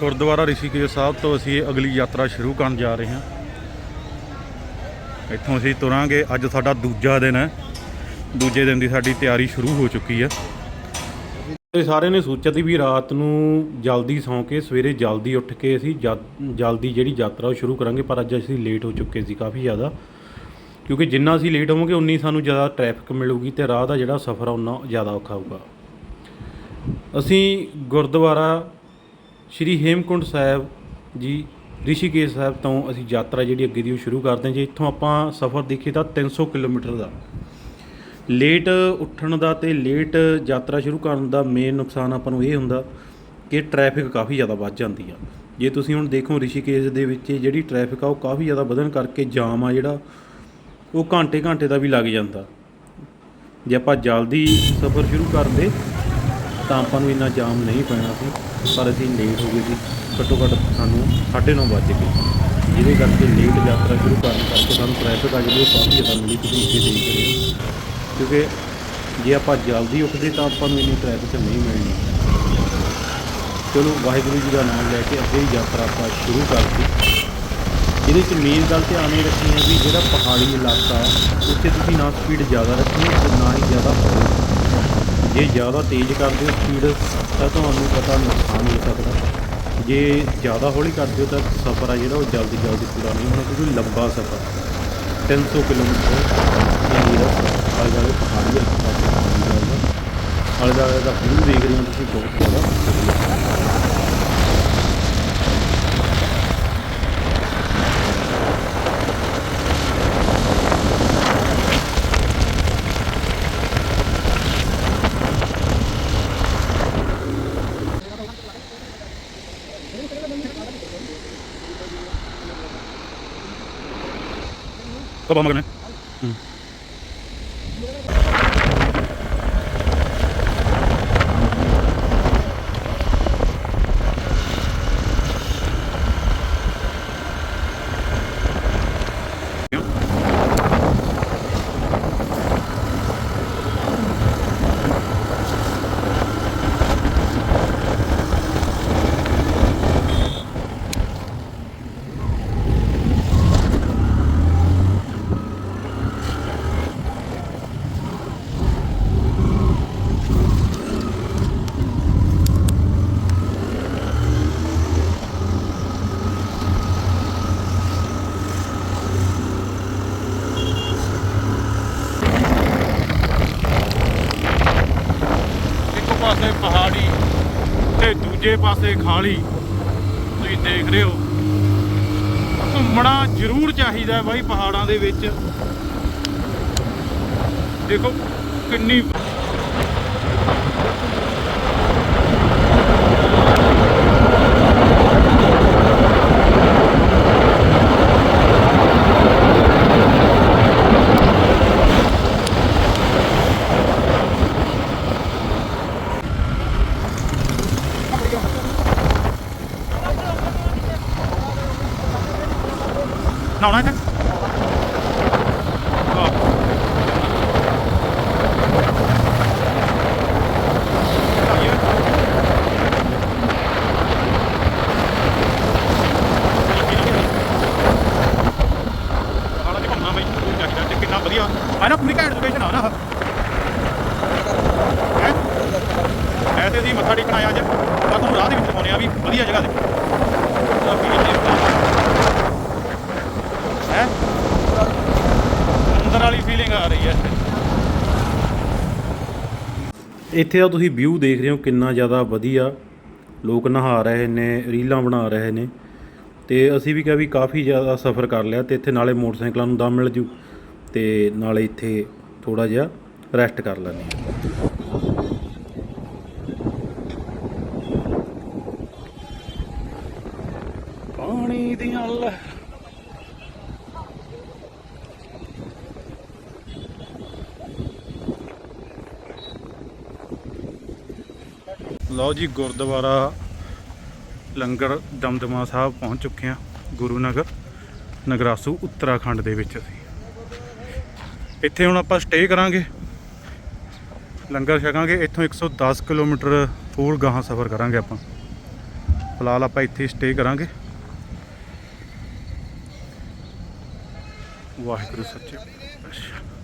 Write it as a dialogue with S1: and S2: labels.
S1: ਗੁਰਦੁਆਰਾ ਰਿਸ਼ੀਕੇਸ਼ ਸਾਹਿਬ ਤੋਂ ਅਸੀਂ ਅਗਲੀ ਯਾਤਰਾ ਸ਼ੁਰੂ ਕਰਨ ਜਾ ਰਹੇ ਹਾਂ। ਇੱਥੋਂ ਅਸੀਂ ਤੁਰਾਂਗੇ। ਅੱਜ ਸਾਡਾ ਦੂਜਾ ਦਿਨ ਹੈ। ਦੂਜੇ ਦਿਨ ਦੀ ਸਾਡੀ ਤਿਆਰੀ ਸ਼ੁਰੂ ਹੋ ਚੁੱਕੀ ਹੈ। ਇਹ ਸਾਰਿਆਂ ਨੇ ਸੋਚਿਆ ਸੀ ਵੀ ਰਾਤ ਨੂੰ ਜਲਦੀ ਸੌਂ ਕੇ ਸਵੇਰੇ ਜਲਦੀ ਉੱਠ ਕੇ ਅਸੀਂ ਜਲ- ਜਲਦੀ ਜਿਹੜੀ ਯਾਤਰਾ ਉਹ ਸ਼ੁਰੂ ਕਰਾਂਗੇ, ਪਰ ਅੱਜ ਅਸੀਂ ਲੇਟ ਹੋ ਚੁੱਕੇ ਸੀ ਕਾਫੀ ਜ਼ਿਆਦਾ। ਕਿਉਂਕਿ ਜਿੰਨਾ ਅਸੀਂ ਲੇਟ ਹੋਵਾਂਗੇ, ਉਨੀ ਸਾਨੂੰ ਜ਼ਿਆਦਾ ਟ੍ਰੈਫਿਕ ਮਿਲੂਗੀ ਤੇ ਰਾਹ ਦਾ ਜਿਹੜਾ ਸਫ਼ਰ ਆ, ਉਨਾ ਜ਼ਿਆਦਾ ਔਖਾ ਹੋਊਗਾ। ਅਸੀਂ ਗੁਰਦੁਆਰਾ ਸ਼੍ਰੀ ਹੇਮਕੁੰਡ ਸਾਹਿਬ ਜੀ, ਰਿਸ਼ੀਕੇਸ਼ ਸਾਹਿਬ ਤੋਂ ਅਸੀਂ ਯਾਤਰਾ ਜਿਹੜੀ ਅੱਗੇ ਦੀ ਉਹ ਸ਼ੁਰੂ ਕਰਦੇ ਹਾਂ ਜੇ। ਇੱਥੋਂ ਆਪਾਂ ਸਫ਼ਰ ਦੇਖੀਏ ਤਾਂ 300 ਕਿਲੋਮੀਟਰ ਦਾ। ਲੇਟ ਉੱਠਣ ਦਾ ਤੇ ਲੇਟ ਯਾਤਰਾ ਸ਼ੁਰੂ ਕਰਨ ਦਾ ਮੇਨ ਨੁਕਸਾਨ ਆਪਾਂ ਨੂੰ ਇਹ ਹੁੰਦਾ ਕਿ ਟ੍ਰੈਫਿਕ ਕਾਫੀ ਜ਼ਿਆਦਾ ਵੱਧ ਜਾਂਦੀ ਆ। ਜੇ ਤੁਸੀਂ ਹੁਣ ਦੇਖੋ ਰਿਸ਼ੀਕੇਸ਼ ਦੇ ਵਿੱਚ ਜਿਹੜੀ ਟ੍ਰੈਫਿਕ ਆ ਉਹ ਕਾਫੀ ਜ਼ਿਆਦਾ ਵਧਣ ਕਰਕੇ ਜਾਮ ਆ ਜਿਹੜਾ, ਉਹ ਘੰਟੇ ਘੰਟੇ ਦਾ ਵੀ ਲੱਗ ਜਾਂਦਾ। ਜੇ ਆਪਾਂ ਜਲਦੀ ਸਫ਼ਰ ਸ਼ੁਰੂ ਕਰਦੇ ਤਾਂ ਆਪਾਂ ਨੂੰ ਇੰਨਾ ਜਾਮ ਨਹੀਂ ਪੈਣਾ ਸੀ, ਪਰ ਅਸੀਂ ਲੇਟ ਹੋ ਗਏ ਸੀ। ਘੱਟੋ ਘੱਟ ਸਾਨੂੰ 9:30 ਵੱਜ ਗਏ। ਜਿਹਦੇ ਕਰਕੇ ਲੇਟ ਯਾਤਰਾ ਸ਼ੁਰੂ ਕਰਨ ਕਰਕੇ ਸਾਨੂੰ ਟ੍ਰੈਫਿਕ ਆ ਜਿਹੜੀ ਉਹ ਕਾਫੀ ਜ਼ਿਆਦਾ ਮਿਲੀ, ਤੁਸੀਂ ਇੱਥੇ ਦੇਖ ਰਹੇ ਹੋ। ਕਿਉਂਕਿ ਜੇ ਆਪਾਂ ਜਲਦੀ ਉੱਠਦੇ ਤਾਂ ਆਪਾਂ ਨੂੰ ਇੰਨੀ ਟ੍ਰੈਫਿਕ ਨਹੀਂ ਮਿਲਣੀ। ਚਲੋ, ਵਾਹਿਗੁਰੂ ਜੀ ਦਾ ਨਾਮ ਲੈ ਕੇ ਅੱਗੇ ਹੀ ਯਾਤਰਾ ਆਪਾਂ ਸ਼ੁਰੂ ਕਰਦੇ। ਇਹਦੇ ਚ ਮੇਨ ਗੱਲ ਧਿਆਨ ਇਹ ਰੱਖਣੀ ਹੈ ਵੀ ਜਿਹੜਾ ਪਹਾੜੀ ਇਲਾਕਾ ਹੈ, ਉੱਥੇ ਤੁਸੀਂ ਨਾ ਸਪੀਡ ਜ਼ਿਆਦਾ ਰੱਖਣੀ ਤੇ ਨਾ ਹੀ ਜ਼ਿਆਦਾ ਹੌਲੀ ਜੇ ਜ਼ਿਆਦਾ ਤੇਜ਼ ਕਰਦੇ ਹੋ ਸਪੀਡ ਤਾਂ ਤੁਹਾਨੂੰ ਪਤਾ ਨੁਕਸਾਨ ਹੋ ਸਕਦਾ। ਜੇ ਜ਼ਿਆਦਾ ਹੌਲੀ ਕਰਦੇ ਹੋ ਤਾਂ ਸਫ਼ਰ ਆ ਜਿਹੜਾ ਉਹ ਜਲਦੀ ਜਲਦੀ ਪੂਰਾ ਨਹੀਂ ਹੋਣਾ, ਕਿਉਂਕਿ ਲੰਬਾ ਸਫ਼ਰ। 300 ਕਿਲੋਮੀਟਰ ਇਹ ਜਿਹੜਾ ਆਲੇ ਦੁਆਲੇ ਪਹਾੜੀ ਹੈ ਆਲੇ ਦੁਆਲੇ ਦਾ ਵਿਊ ਦੇਖ ਰਹੇ ਹੋ ਤੁਸੀਂ ਬਹੁਤ ਜ਼ਿਆਦਾ ਵਧੀਆ। कब ਤੇ ਦੂਜੇ ਪਾਸੇ ਖਾਲੀ। ਤੁਸੀਂ ਦੇਖ ਰਹੇ ਹੋ। ਘੁੰਮਣਾ ਜ਼ਰੂਰ ਚਾਹੀਦਾ ਹੈ ਬਾਈ ਪਹਾੜਾਂ ਦੇ ਵਿੱਚ। ਦੇਖੋ ਕਿੰਨੀ ਨਹਾਉਣਾ ਇੱਥੇ ਆਹ। ਨਹਾਈਏ। ਪਹਾੜਾਂ 'ਚ ਘੁੰਮਣਾ ਬਈ ਜ਼ਰੂਰ ਚਾਹੀਦਾ ਤੇ ਕਿੰਨਾ ਵਧੀਆ ਆ ਨਾ ਪੂਰੀ ਘੈਂਟ ਲੋਕੇਸ਼ਨ ਆ ਨਾ ਹੈ? ਐਸੇ ਦੀ ਮੱਥਾ ਟੇਕਣ ਆਇਆ ਅੱਜ। ਪਰ ਤੁਹਾਨੂੰ ਰਾਹ ਦੇ ਵਿੱਚ ਦਿਖਾਉਂਦੇ ਆ ਵੀ ਵਧੀਆ ਜਗ੍ਹਾ ਤੇ ਹੈ ਅੰਦਰ ਵਾਲੀ ਫੀਲਿੰਗ ਆ ਰਹੀ ਹੈ ਇੱਥੇ ਦਾ ਤੁਸੀਂ ਵਿਊ ਦੇਖ ਰਹੇ ਹੋ ਕਿੰਨਾ ਜ਼ਿਆਦਾ ਵਧੀਆ ਲੋਕ ਨਹਾ ਰਹੇ ਨੇ, ਰੀਲਾਂ ਬਣਾ ਰਹੇ ਨੇ ਤੇ ਅਸੀਂ ਵੀ ਕਿਹਾ ਵੀ ਕਾਫੀ ਜ਼ਿਆਦਾ ਸਫ਼ਰ ਕਰ ਲਿਆ ਤੇ ਇੱਥੇ ਨਾਲੇ ਮੋਟਰਸਾਈਕਲਾਂ ਨੂੰ ਦਮ ਮਿਲ ਜੂ ਤੇ ਨਾਲੇ ਇੱਥੇ ਥੋੜਾ ਜਿਹਾ ਰੈਸਟ ਕਰ ਲੈਂਦੇ ਪਾਣੀ ਦੀਆਂ ਲਹਿਰਾਂ ਲਓ ਜੀ, ਗੁਰਦੁਆਰਾ ਲੰਗਰ ਦਮਦਮਾ ਸਾਹਿਬ ਪਹੁੰਚ ਚੁੱਕੇ ਹਾਂ, ਗੁਰੂ ਨਗਰ, ਨਗਰਾਸੂ ਉੱਤਰਾਖੰਡ ਦੇ ਵਿੱਚ ਅਸੀਂ। ਇੱਥੇ ਹੁਣ ਆਪਾਂ ਸਟੇ ਕਰਾਂਗੇ, ਲੰਗਰ ਛਕਾਂਗੇ, ਇੱਥੋਂ 110 ਕਿਲੋਮੀਟਰ ਹੋਰ ਗਾਹਾਂ ਸਫ਼ਰ ਕਰਾਂਗੇ ਆਪਾਂ। ਫਿਲਹਾਲ ਆਪਾਂ ਇੱਥੇ ਸਟੇ ਕਰਾਂਗੇ। ਵਾਹਿਗੁਰੂ ਸੱਚੇ ਪਾਤਸ਼ਾਹ।